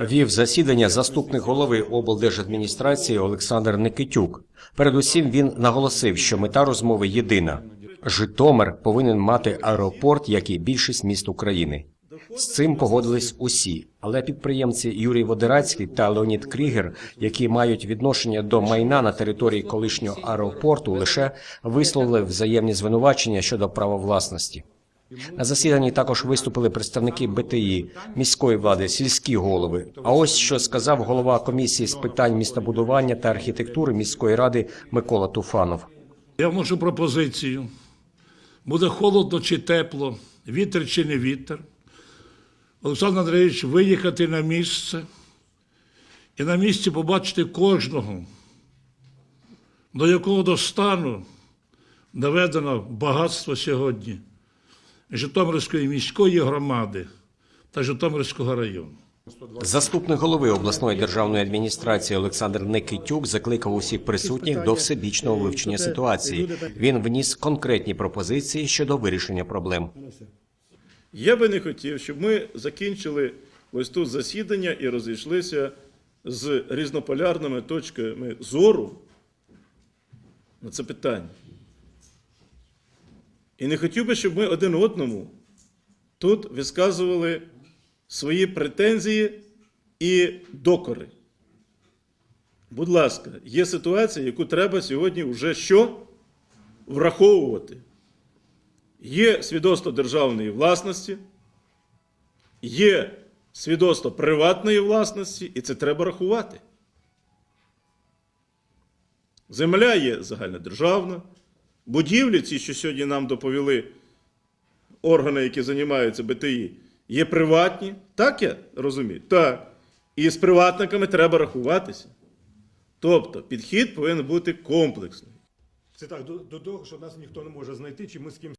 Вів засідання заступник голови облдержадміністрації Олександр Никитюк. Передусім він наголосив, що мета розмови єдина: Житомир повинен мати аеропорт, як і більшість міст України. З цим погодились усі, але підприємці Юрій Водерацький та Леонід Крігер, які мають відношення до майна на території колишнього аеропорту, лише висловили взаємні звинувачення щодо права власності. На засіданні також виступили представники БТІ, міської влади, сільські голови. А ось що сказав голова комісії з питань містобудування та архітектури міської ради Микола Туфанов. Я вношу пропозицію. Буде холодно чи тепло, вітер чи не вітер. Олександр Андрійович виїхати на місце і на місці побачити кожного, до якого до стану доведено багатство сьогодні Житомирської міської громади та Житомирського району. Заступник голови обласної державної адміністрації Олександр Никитюк закликав усіх присутніх до всебічного вивчення ситуації. Він вніс конкретні пропозиції щодо вирішення проблем. Я би не хотів, щоб ми закінчили ось тут засідання і розійшлися з різнополярними точками зору на це питання. І не хотів би, щоб ми один одному тут висказували свої претензії і докори. Будь ласка, є ситуація, яку треба сьогодні вже що? Враховувати. Є свідоцтво державної власності, є свідоцтво приватної власності, і це треба рахувати. Земля є загальнодержавна, будівлі, ці, що сьогодні нам доповіли органи, які займаються БТІ, є приватні. Так я розумію? Так. І з приватниками треба рахуватися. Тобто підхід повинен бути комплексний. Це так, до, до того, що нас ніхто не може знайти, чи ми з ким